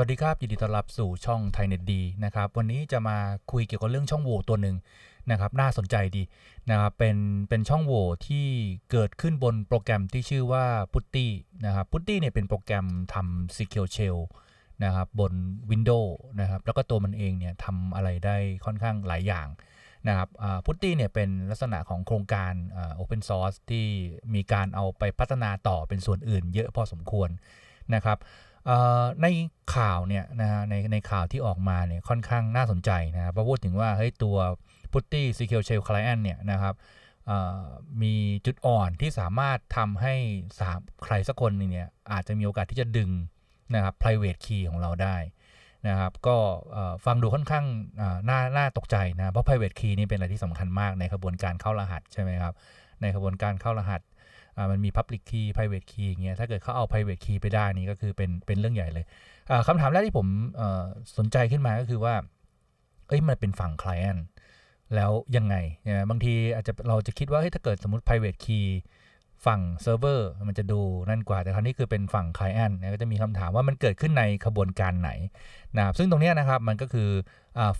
วัสดีครับยินดีต้อนรับสู่ช่องไทยเน็ตดีนะครับวันนี้จะมาคุยเกี่ยวกับเรื่องช่องโหว่ตัวหนึ่งนะครับน่าสนใจดีนะครับเป็นเป็นช่องโหว่ที่เกิดขึ้นบนโปรแกรมที่ชื่อว่า Putty นะครับ Putty เนี่ยเป็นโปรแกรมทำ Secure Shell นะครับบน Windows นะครับแล้วก็ตัวมันเองเนี่ยทำอะไรได้ค่อนข้างหลายอย่างนะครับพุตตี้เนี่ยเป็นลักษณะของโครงการโอเพนซอร์สที่มีการเอาไปพัฒนาต่อเป็นส่วนอื่นเยอะพอสมควรนะครับ ในข่าวเนี่ยนะฮะในในข่าวที่ออกมาเนี่ยค่อนข้างน่าสนใจนะครับพูดถึงว่าเฮ้ยตัว Putty Secure Shell Client เนี่ยนะครับมีจุดอ่อนที่สามารถทำให้สามใครสักคนเนี่ยอาจจะมีโอกาสที่จะดึงนะครับ private key ของเราได้นะครับ ก็ฟังดูค่อนข้างน่าน่าตกใจนะ เพราะ private key นี่เป็นอะไรที่สำคัญมากในกระบวนการเข้ารหัสใช่ไหมครับ ในกระบวนการเข้ารหัสมันมี Public Key Private Key อย่างเงี้ยถ้าเกิดเขาเอา Private Key ไปได้นี่ก็คือเป็นเป็นเรื่องใหญ่เลยคำถามแรกที่ผมสนใจขึ้นมาก็คือว่า เอ้ยมันเป็นฝั่ง Client แล้วยังไง บางทีอาจจะเราจะคิดว่าเฮ้ยถ้าเกิดสมมติ private key ฝั่งเซิร์ฟเวอร์มันจะดูนั่นกว่า แต่คราวนี้คือเป็นฝั่ง client ก็จะมีคำถามว่ามันเกิดขึ้นในขบวนการไหนนะครับซึ่งตรงนี้นะครับมันก็คือ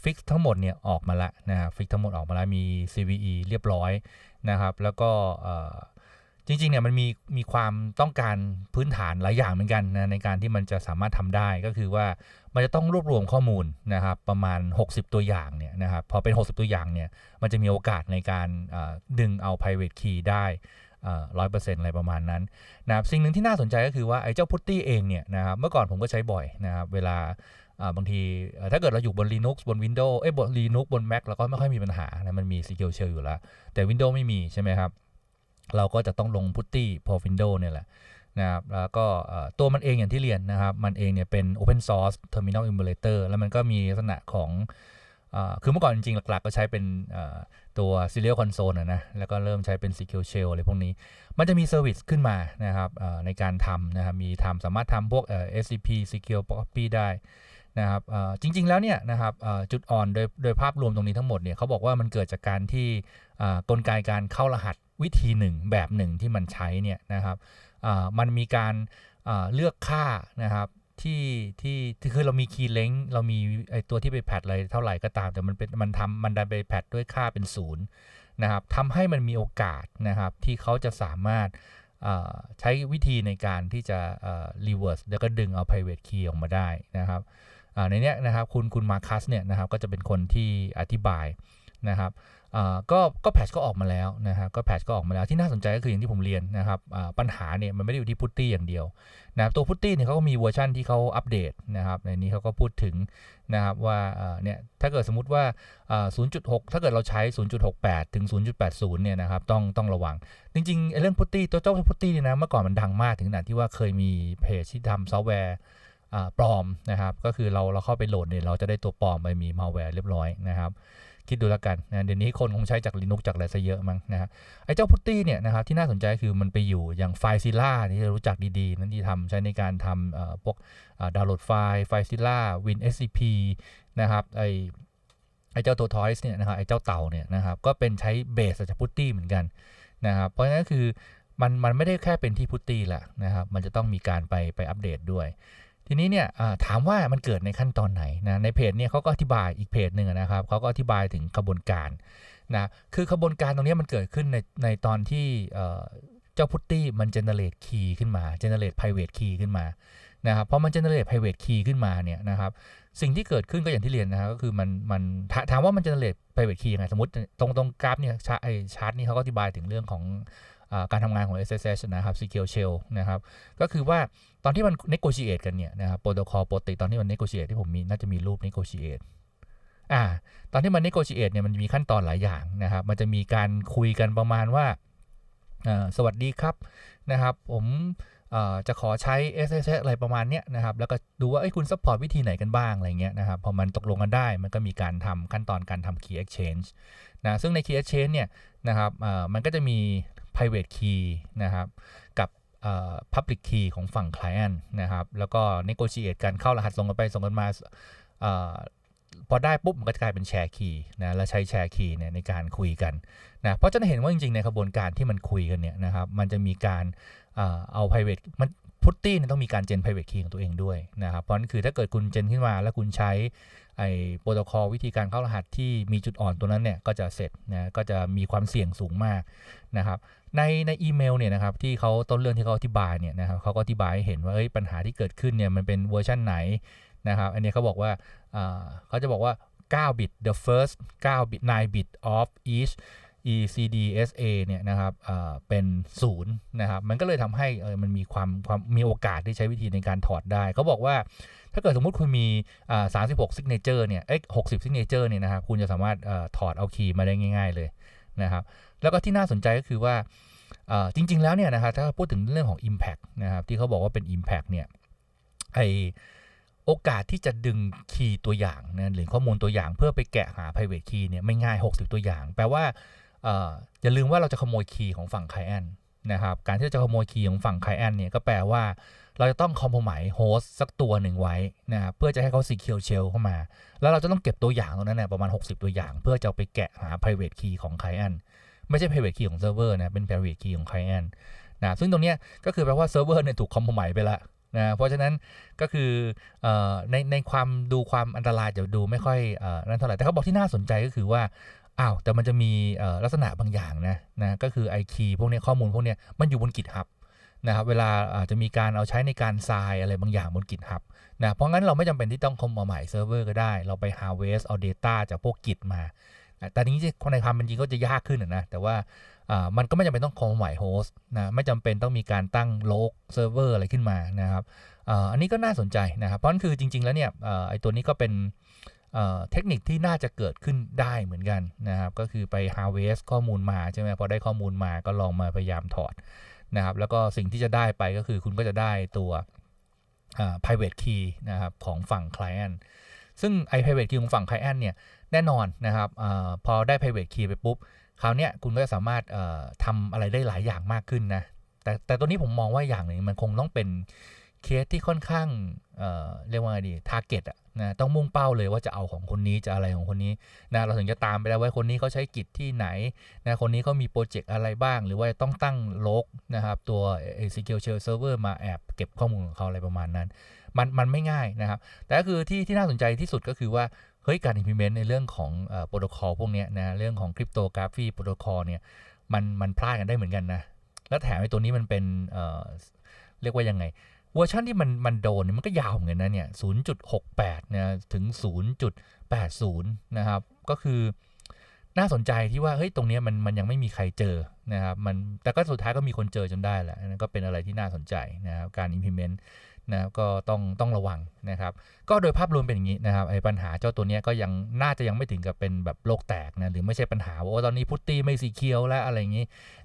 ฟิกทั้งหมดเนี่ยออกมาล้วนะครับฟิกทั้งหมดออกมาแล้วมี CVE เรียบร้อยนะครับ แล้วก็จริงๆเนี่ยมันมีมีความต้องการพื้นฐานหลายอย่างเหมือนกันนะในการที่มันจะสามารถทำได้ก็คือว่ามันจะต้องรวบรวมข้อมูลนะครับประมาณ 60 ตัวอย่างเนี่ยนะครับพอเป็น 60 ตัวอย่างเนี่ยมันจะมีโอกาสในการดึงเอา private key ได้ ร้อยเปอร์เซ็นต์อะไรประมาณนั้นนะครับสิ่งหนึ่งที่น่าสนใจก็คือว่าไอ้เจ้าพุตตี้เองเนี่ยนะครับเมื่อก่อนผมก็ใช้บ่อยนะครับเวลาบางทีถ้าเกิดเราอยู่บน Linux บน Windows เอ้ยบน Linux บน Mac เราก็ไม่ค่อยมีปัญหานะมันมี Secure Shell อยู่แล้ว แต่ Windows ไม่มีใช่ไหมครับ เราก็จะต้องลงพุตตี้พอ Windows เนี่ยแหละนะครับแล้วก็ตัวมันเองอย่างที่เรียนนะครับ มันเองเนี่ยเป็น Open Source Terminal Emulator แล้วมันก็มีลักษณะของ คือเมื่อก่อนจริงๆ หลักๆ ก็ใช้เป็นตัว Serial Console นะ แล้วก็เริ่มใช้เป็น Secure Shell อะไรพวกนี้ มันจะมีเซอร์วิสขึ้นมานะครับในการทำนะครับ มีทำสามารถทำพวก SCP Secure Copy ได้นะครับจริงๆ แล้วเนี่ยนะครับจุดอ่อนโดยโดยภาพรวมตรงนี้ทั้งหมดเนี่ยเขาบอกว่ามันเกิดจากการที่กลไกการเข้ารหัสวิธีหนึ่งแบบหนึ่งที่มันใช้เนี่ยนะครับมันมีการเลือกค่านะครับ ที่ที่คือเรามีคีย์เล้งเรามีไอตัวที่ไปแพดอะไรเท่าไหร่ก็ตาม แต่มันเป็นมันทำมันดันไปแพดด้วยค่าเป็นศูนย์นะครับทำให้มันมีโอกาสนะครับที่เขาจะสามารถใช้วิธีในการที่จะ reverse แล้วก็ดึงเอา private key ออกมาได้นะครับในนี้นะครับคุณคุณมาคัสเนี่ยนะครับก็จะเป็นคนที่อธิบาย นะครับก็ก็แพทช์ก็ออกมาแล้วนะครับก็แพทช์ก็ออกมาแล้วที่น่าสนใจก็คืออย่างที่ผมเรียนนะครับปัญหาเนี่ยมันไม่ได้อยู่ที่พุตตี้อย่างเดียวนะตัวพุตตี้เนี่ยเขาก็มีเวอร์ชันที่เขาอัปเดตนะครับในนี้เขาก็พูดถึงนะครับว่าเนี่ยถ้าเกิดสมมติว่า 0.6 ถ้าเกิดเราใช้ 0.68 ถึง 0.80 เนี่ยนะครับต้องต้องระวัง จริงๆเรื่องพุตตี้ตัวเจ้าพุตตี้เนี่ยนะเมื่อก่อนมันดังมากถึงขนาดที่ว่าเคยมีเพจที่ทำซอฟต์แวร์ ปลอมนะครับ ก็คือเราเราเข้าไปโหลดเนี่ยเราจะได้ตัวปลอมไปมีมาแวร์เรียบร้อยนะครับ คิดดูแล้วกันนะเดี๋ยวนี้คนคงใช้จาก Linux จากอะไรซะเยอะมั้งนะฮะไอ้เจ้าพุตตี้เนี่ยนะครับที่น่าสนใจคือมันไปอยู่อย่างไฟซิล่าที่เรารู้จักดีๆ นั้นที่ทำใช้ในการทำพวกดาวน์โหลดไฟล์ไฟซิล่าวิน SCP นะครับไอไอ้เจ้าตัวทอยส์เนี่ยนะครับไอ้เจ้าเต่าเนี่ยนะครับก็เป็นใช้เบสจากพุตตี้เหมือนกันนะครับเพราะฉะนั้นคือมันมันไม่ได้แค่เป็นที่พุตตี้แหละนะครับมันจะต้องมีการไปไปอัปเดตด้วย ทีนี้เนี่ยถามว่ามันเกิดในขั้นตอนไหนนะในเพจเนี่ยเขาก็อธิบายอีกเพจหนึ่งนะครับเขาก็อธิบายถึงกระบวนการนะคือขบวนการตรงนี้มันเกิดขึ้นในในตอนที่เจ้าพุตตี้มันเจเนเรตคีย์ขึ้นมาเจเนเรตไพรเวทคีย์ขึ้นมานะครับพอมันเจเนเรตไพรเวทคีย์ขึ้นมาเนี่ยนะครับสิ่งที่เกิดขึ้นก็อย่างที่เรียนนะครับก็คือมันมันถามว่ามันเจเนเรตไพรเวทคีย์ยังไงสมมติตรงตรงกราฟเนี่ยชาร์ตไอชาร์ตนี่เขาก็อธิบายถึงเรื่องของ การทำงานของ SSH นะครับ Secure Shell นะครับก็คือว่าตอนที่มัน negotiate กันเนี่ยนะครับโปรโตคอลปกติตอนที่มัน negotiate ที่ผมมีน่าจะมีรูป negotiate อ่าตอนที่มัน negotiate เนี่ยมันมีขั้นตอนหลายอย่างนะครับ มันจะมีการคุยกันประมาณว่าสวัสดีครับนะครับ ผมจะขอใช้ SSH อะไรประมาณเนี้ยนะครับ แล้วก็ดูว่าไอ้คุณซัพพอร์ตวิธีไหนกันบ้างอะไรเงี้ยนะครับ พอมันตกลงกันได้ มันก็มีการทำขั้นตอนการทำ key exchange นะ ซึ่งใน key exchange เนี่ยนะครับมันก็จะมี private key นะครับกับ public key ของฝั่ง client นะครับแล้วก็ negotiate กันเข้ารหัสส่งกันไปส่งกันมาพอได้ปุ๊บมันก็จะกลายเป็นแชร์คีย์นะแล้วใช้แชร์คีย์เนี่ยในการคุยกันนะเพราะจะเห็นว่าจริงๆในกระบวนการที่มันคุยกันเนี่ยนะครับมันจะมีการเอา private มัน พุตตี้เนี่ยต้องมีการเจน private key ของตัวเองด้วยนะครับ เพราะนั้นคือถ้าเกิดคุณเจนขึ้นมา แล้วคุณใช้ไอ้โปรโตคอลวิธีการเข้ารหัสที่มีจุดอ่อนตัวนั้นเนี่ยก็จะเสร็จนะก็จะมีความเสี่ยงสูงมากนะครับในในอีเมลเนี่ยนะครับที่เขาต้นเรื่องที่เขาอธิบายเนี่ยนะครับเขาก็อธิบายให้เห็นว่าเอ้ยปัญหาที่เกิดขึ้นเนี่ยมันเป็นเวอร์ชันไหนนะครับอันนี้เขาบอกว่าเขาจะบอกว่า9 bit the first 9 bit 9 bit of each ECDSA เนี่ยนะครับเป็นศูนย์นะครับ มันก็เลยทำให้มันมีความความมีโอกาสที่ใช้วิธีในการถอดได้ เขาบอกว่าถ้าเกิดสมมุติคุณมีสามสิบหกซิกเนเจอร์เนี่ยเอ้หกสิบซิกเนเจอร์เนี่ยนะครับ คุณจะสามารถถอดเอาคีย์มาได้ง่าย ๆเลยนะครับ แล้วก็ที่น่าสนใจก็คือว่าจริง ๆ แล้วเนี่ยนะครับถ้าพูดถึงเรื่องของ Impact นะครับที่เขาบอกว่าเป็น Impact เนี่ยไอโอกาสที่จะดึงคีย์ตัวอย่างนะหรือข้อมูลตัวอย่างเพื่อไปแกะหา private key เนี่ยไม่ง่าย 60 ตัวอย่าง แปลว่า อย่าลืมว่าเราจะขโมยคีย์ของฝั่งไคแอนนะครับ การที่จะขโมยคีย์ของฝั่งไคแอนเนี่ยก็แปลว่าเราจะต้องคอมโพมายโฮสสักตัวหนึ่งไว้นะครับเพื่อจะให้เขาซีเคียวเชลเข้ามา แล้วเราจะต้องเก็บตัวอย่างตรงนั้นเนี่ยประมาณ 60 ตัวอย่าง เพื่อจะไปแกะหา private key ของไคแอนไม่ใช่ private key ของเซิร์ฟเวอร์นะเป็น private key ของไคแอนนะซึ่งตรงนี้ก็คือแปลว่าเซิร์ฟเวอร์เนี่ยถูกคอมโพมายไปละนะเพราะฉะนั้นก็คือในในความดูความอันตรายจะดูไม่ค่อยนั่นเท่าไหร่แต่เขาบอกที่น่าสนใจก็คือว่า อ้าวแต่มันจะมีลักษณะบางอย่างนะนะก็คือไอคีพวกนี้ข้อมูลพวกนี้มันอยู่บนกิจฮับนะครับเวลาจะมีการเอาใช้ในการทรายอะไรบางอย่างบนกิจฮับนะเพราะงั้นเราไม่จำเป็นที่ต้องคอมมาใหม่เซิร์ฟเวอร์ก็ได้ เราไป harvest เอา Data จากพวกกิจมา แต่นี้ในความเป็นจริงก็จะยากขึ้นนะแต่ว่ามันก็ไม่จำเป็นต้องคอมใหม่โฮสต์นะไม่จำเป็นต้องมีการตั้งโลกเซิร์ฟเวอร์อะไรขึ้นมานะครับอันนี้ก็น่าสนใจนะครับเพราะนั่นคือจริง ๆแล้วเนี่ยไอตัวนี้ก็เป็น เทคนิคที่น่าจะเกิดขึ้นได้เหมือนกันนะครับ ก็คือไป harvest ข้อมูลมาใช่ไหมพอได้ข้อมูลมาก็ลองมาพยายามถอดนะครับ แล้วก็สิ่งที่จะได้ไปก็คือคุณก็จะได้ตัว private key นะครับของฝั่ง client ซึ่งไอ้ private key ของฝั่ง client เนี่ยแน่นอนนะครับอพอได้ private key ไปปุ๊บคราวนี้คุณก็สามารถทำอะไรได้หลายอย่างมากขึ้นนะแต่แต่ตัวนี้ผมมองว่าอย่างหนึ่งมันคงต้องเป็น เคสที่ค่อนข้างเเรียกว่าไงดีทาร์เก็ตอะนะต้องมุ่งเป้าเลยว่าจะเอาของคนนี้จะอะไรของคนนี้นะเราถึงจะตามไปได้ว่าคนนี้เขาใช้กิจที่ไหนนะคนนี้เขามีโปรเจกต์อะไรบ้าง หรือว่าต้องตั้งโลกนะครับตัว SQL Server มาแอบเก็บข้อมูลของเขาอะไรประมาณนั้น มันมันไม่ง่ายนะครับ แต่ก็คือที่ที่น่าสนใจที่สุดก็คือว่าเฮ้ยการ implement ในเรื่องของโปรโตคอลพวกนี้นะเรื่องของคริปโตกราฟีโปรโตคอลเนี่ยมันมันพลาดกันได้เหมือนกันนะแล้วแถมไอ้ตัวนี้มันเป็นเรียกว่ายังไง เวอร์ชันที่มันมันโดนมันก็ยาวเหมือนกันนะเนี่ย0.68นะถึง 0.80 นะครับ ก็คือน่าสนใจที่ว่าเฮ้ยตรงนี้มันมันยังไม่มีใครเจอนะครับมันแต่ก็สุดท้ายก็มีคนเจอจนได้แหละนั่นก็เป็นอะไรที่น่าสนใจนะครับการ implement นะก็ต้องต้องระวังนะครับ ก็โดยภาพรวมเป็นอย่างนี้นะครับไอ้ปัญหาเจ้าตัวนี้ก็ยังน่าจะยังไม่ถึงกับเป็นแบบโลกแตกนะหรือไม่ใช่ปัญหาว่าตอนนี้พุตตี้ไม่สีเคียวแล้วอะไรอย่างนี้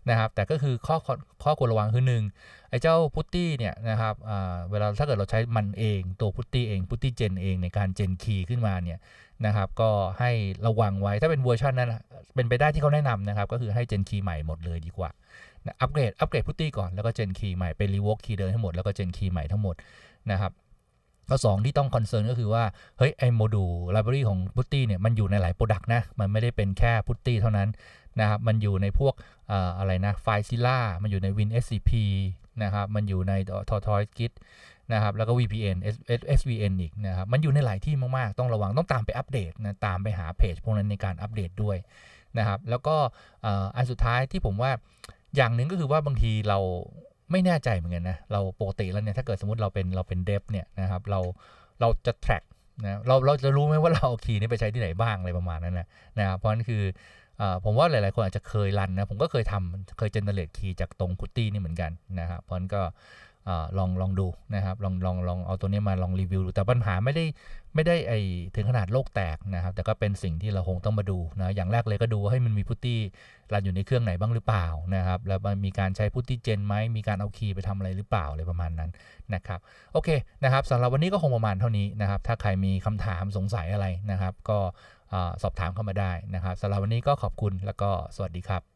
นะครับ แต่ก็คือข้อข้อควรระวังคือหนึ่งไอ้เจ้าพุตตี้เนี่ยนะครับเวลาถ้าเกิดเราใช้มันเองตัวพุตตี้เองพุตตี้เจนเองในการเจนคีย์ขึ้นมาเนี่ยนะครับ ก็ให้ระวังไว้ถ้าเป็นเวอร์ชันนั้นเป็นไปได้ที่เขาแนะนำนะครับ ก็คือให้เจนคีย์ใหม่หมดเลยดีกว่า อัปเกรดอัปเกรดพุตตี้ก่อนแล้วก็เจนคีย์ใหม่เป็นรีวอล์กคีย์เดิมให้หมดแล้วก็เจนคีย์ใหม่ทั้งหมดนะครับข้อ2ที่ต้องคอนเซิร์นก็คือว่า เฮ้ย ไอโมดูลไลบรารีของพุตตี้เนี่ย มันอยู่ในหลายโปรดักต์นะ มันไม่ได้เป็นแค่พุตตี้เท่านั้นนะครับ มันอยู่ในพวกอะไรนะไฟซิล่ามันอยู่ใน Win SCP นะครับ มันอยู่ในทอทอยกิทนะครับ แล้วก็ VPN SVN อีกนะครับ มันอยู่ในหลายที่มาก ๆ ต้องระวังต้องตามไปอัปเดตนะตามไปหาเพจพวกนั้นในการอัปเดตด้วยนะครับแล้วก็อันสุดท้ายที่ผมว่า อย่างหนึ่งก็คือว่าบางทีเราไม่แน่ใจเหมือนกันนะ เราปกติแล้วเนี่ย ถ้าเกิดสมมติเราเป็นเราเป็นเดฟเนี่ยนะครับ เราเราจะ track นะเราเราจะรู้ไหมว่าเราเอาคีย์นี้ไปใช้ที่ไหนบ้างอะไรประมาณนั้นนะนะครับเพราะนั่นคือผมว่าหลาย ๆ คนอาจจะเคยรันนะ ผมก็เคยทำเคยเจนเนเรตคีย์จากตรงคุตตี้นี่เหมือนกันนะครับเพราะนั้นก็ ลองลองดูนะครับลองลองลองเอาตัวนี้มาลองรีวิวดูแต่ปัญหาไม่ได้ไม่ได้ไอถึงขนาดโลกแตกนะครับ แต่ก็เป็นสิ่งที่เราคงต้องมาดูนะอย่างแรกเลยก็ดูให้มันมีพุตตี้รันอยู่ในเครื่องไหนบ้างหรือเปล่านะครับ แล้วมันมีการใช้พุตตี้เจนไหมมีการเอาคีย์ไปทำอะไรหรือเปล่าอะไรประมาณนั้นนะครับโอเคนะครับสำหรับวันนี้ก็คงประมาณเท่านี้นะครับ ถ้าใครมีคำถามสงสัยอะไรนะครับ ก็สอบถามเข้ามาได้นะครับสำหรับวันนี้ก็ขอบคุณแล้วก็สวัสดีครับ